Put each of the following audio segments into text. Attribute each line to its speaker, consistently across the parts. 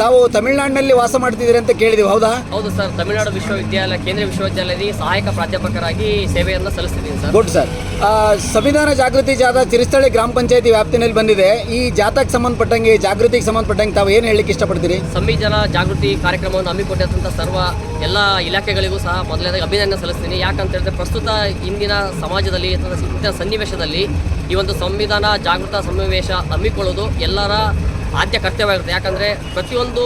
Speaker 1: ತಾವು ತಮಿಳುನಾಡಿನಲ್ಲಿ ವಾಸ ಮಾಡ್ತಿದ್ದೀರಿ ಅಂತ ಕೇಳಿದೀವಿ ಹೌದಾ?
Speaker 2: ಹೌದು ಸರ್ ತಮಿಳುನಾಡು ವಿಶ್ವವಿದ್ಯಾಲಯ ಕೇಂದ್ರ ವಿಶ್ವವಿದ್ಯಾಲಯದಲ್ಲಿ ಸಹಾಯಕ ಪ್ರಾಧ್ಯಾಪಕರಾಗಿ ಸೇವೆಯನ್ನು ಸಲ್ಲಿಸ್ತಿದ್ದೀನಿ ಸರ್.
Speaker 1: ಗುಡ್ ಸರ್ ಸಂವಿಧಾನ ಜಾಗೃತಿ ಜಾಥಾ ತಿರುಸ್ಥಳಿ ಗ್ರಾಮ ಪಂಚಾಯತಿ ವ್ಯಾಪ್ತಿನಲ್ಲಿ ಬಂದಿದೆ. ಈ ಜಾಥಾಕ್ಕೆ ಸಂಬಂಧಪಟ್ಟಂಗೆ ಜಾಗೃತಿಗೆ ಸಂಬಂಧಪಟ್ಟಂಗೆ ತಾವು ಏನು ಹೇಳಲಿಕ್ಕೆ ಇಷ್ಟಪಡ್ತೀರಿ?
Speaker 2: ಸಂವಿಧಾನ ಜಾಗೃತಿ ಕಾರ್ಯಕ್ರಮವನ್ನು ಹಮ್ಮಿಕೊಂಡಿದ್ದಂಥ ಸರ್ವ ಎಲ್ಲ ಇಲಾಖೆಗಳಿಗೂ ಸಹ ಮೊದಲನೇದಾಗಿ ಅಭಿನಂದನೆ ಸಲ್ಲಿಸ್ತೀನಿ. ಯಾಕಂತ ಹೇಳಿದ್ರೆ ಪ್ರಸ್ತುತ ಇಂದಿನ ಸಮಾಜದಲ್ಲಿ ಅಥವಾ ಇಂದಿನ ಸನ್ನಿವೇಶದಲ್ಲಿ ಈ ಒಂದು ಸಂವಿಧಾನ ಜಾಗೃತ ಸಮಾವೇಶ ಹಮ್ಮಿಕೊಳ್ಳೋದು ಎಲ್ಲರ ಆದ್ಯ ಕರ್ತವ್ಯವಾಗಿರುತ್ತೆ. ಯಾಕಂದರೆ ಪ್ರತಿಯೊಂದು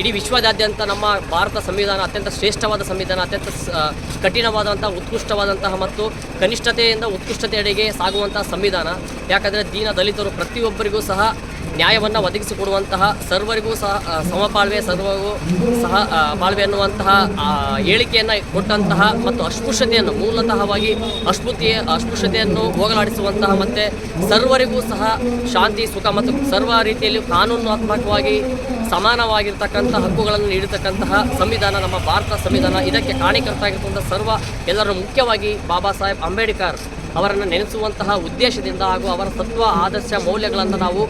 Speaker 2: ಇಡೀ ವಿಶ್ವದಾದ್ಯಂತ ನಮ್ಮ ಭಾರತ ಸಂವಿಧಾನ ಅತ್ಯಂತ ಶ್ರೇಷ್ಠವಾದ ಸಂವಿಧಾನ, ಅತ್ಯಂತ ಕಠಿಣವಾದಂತಹ, ಉತ್ಕೃಷ್ಟವಾದಂತಹ ಮತ್ತು ಕನಿಷ್ಠತೆಯಿಂದ ಉತ್ಕೃಷ್ಟತೆಯಡೆಗೆ ಸಾಗುವಂತಹ ಸಂವಿಧಾನ. ಯಾಕಂದರೆ ದೀನ ದಲಿತರು ಪ್ರತಿಯೊಬ್ಬರಿಗೂ ಸಹ ನ್ಯಾಯವನ್ನು ಒದಗಿಸಿಕೊಡುವಂತಹ ಸರ್ವರಿಗೂ ಸಹ ಸಮಪಾಳ್ವೆ ಸರ್ವರಿಗೂ ಸಹ ಪಾಳ್ವೆ ಅನ್ನುವಂತಹ ಹೇಳಿಕೆಯನ್ನು ಕೊಟ್ಟಂತಹ ಮತ್ತು ಅಸ್ಪೃಶ್ಯತೆಯನ್ನು ಮೂಲತಃವಾಗಿ ಅಸ್ಪೃತಿಯ ಅಸ್ಪೃಶ್ಯತೆಯನ್ನು ಹೋಗಲಾಡಿಸುವಂತಹ ಮತ್ತು ಸರ್ವರಿಗೂ ಸಹ ಶಾಂತಿ, ಸುಖ ಮತ್ತು ಸರ್ವ ರೀತಿಯಲ್ಲಿ ಕಾನೂನಾತ್ಮಕವಾಗಿ ಸಮಾನವಾಗಿರ್ತಕ್ಕಂಥ ಹಕ್ಕುಗಳನ್ನು ನೀಡತಕ್ಕಂತಹ ಸಂವಿಧಾನ, ನಮ್ಮ ಭಾರತ ಸಂವಿಧಾನ, ಇದಕ್ಕೆ ಕಾರಣೀಕರ್ತಾಗಿರ್ತಕ್ಕಂಥ ಸರ್ವ ಎಲ್ಲರೂ ಮುಖ್ಯವಾಗಿ ಬಾಬಾ ಸಾಹೇಬ್ ಅಂಬೇಡ್ಕರ್ ಅವರನ್ನು ನೆನೆಸುವಂತಹ ಉದ್ದೇಶದಿಂದ ಹಾಗೂ ಅವರ ತತ್ವ, ಆದರ್ಶ, ಮೌಲ್ಯಗಳನ್ನು ನಾವು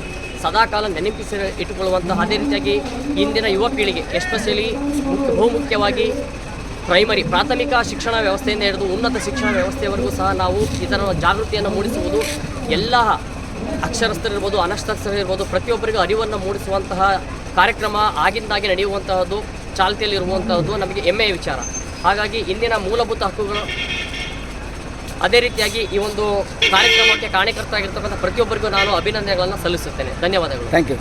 Speaker 2: ಸದಾಕಾಲ ನೆನಪಿಸಿ ಇಟ್ಟುಕೊಳ್ಳುವಂತಹ ಅದೇ ರೀತಿಯಾಗಿ ಇಂದಿನ ಯುವ ಪೀಳಿಗೆ ಎಸ್ಪೆಷಲಿ ಮುಖ್ಯ ಬಹುಮುಖ್ಯವಾಗಿ ಪ್ರೈಮರಿ ಪ್ರಾಥಮಿಕ ಶಿಕ್ಷಣ ವ್ಯವಸ್ಥೆಯಿಂದ ಹಿಡಿದು ಉನ್ನತ ಶಿಕ್ಷಣ ವ್ಯವಸ್ಥೆಯವರೆಗೂ ಸಹ ನಾವು ಇದರ ಜಾಗೃತಿಯನ್ನು ಮೂಡಿಸುವುದು, ಎಲ್ಲ ಅಕ್ಷರಸ್ಥರಿರ್ಬೋದು, ಅನಕ್ಷರಸ್ಥರಿರ್ಬೋದು, ಪ್ರತಿಯೊಬ್ಬರಿಗೂ ಅರಿವನ್ನು ಮೂಡಿಸುವಂತಹ ಕಾರ್ಯಕ್ರಮ ಆಗಿಂದಾಗೆ ನಡೆಯುವಂತಹದ್ದು, ಚಾಲ್ತಿಯಲ್ಲಿರುವಂತಹದ್ದು ನಮಗೆ ಹೆಮ್ಮೆಯ ವಿಚಾರ. ಹಾಗಾಗಿ ಇಂದಿನ ಮೂಲಭೂತ ಹಕ್ಕುಗಳು ಅದೇ ರೀತಿಯಾಗಿ ಈ ಒಂದು ಕಾರ್ಯಕ್ರಮಕ್ಕೆ ಕಾರಣೀಕರ್ತರಾಗಿರ್ತಕ್ಕಂಥ ಪ್ರತಿಯೊಬ್ಬರಿಗೂ ನಾನು ಅಭಿನಂದನೆಗಳನ್ನು ಸಲ್ಲಿಸುತ್ತೇನೆ. ಧನ್ಯವಾದಗಳು.
Speaker 1: Thank you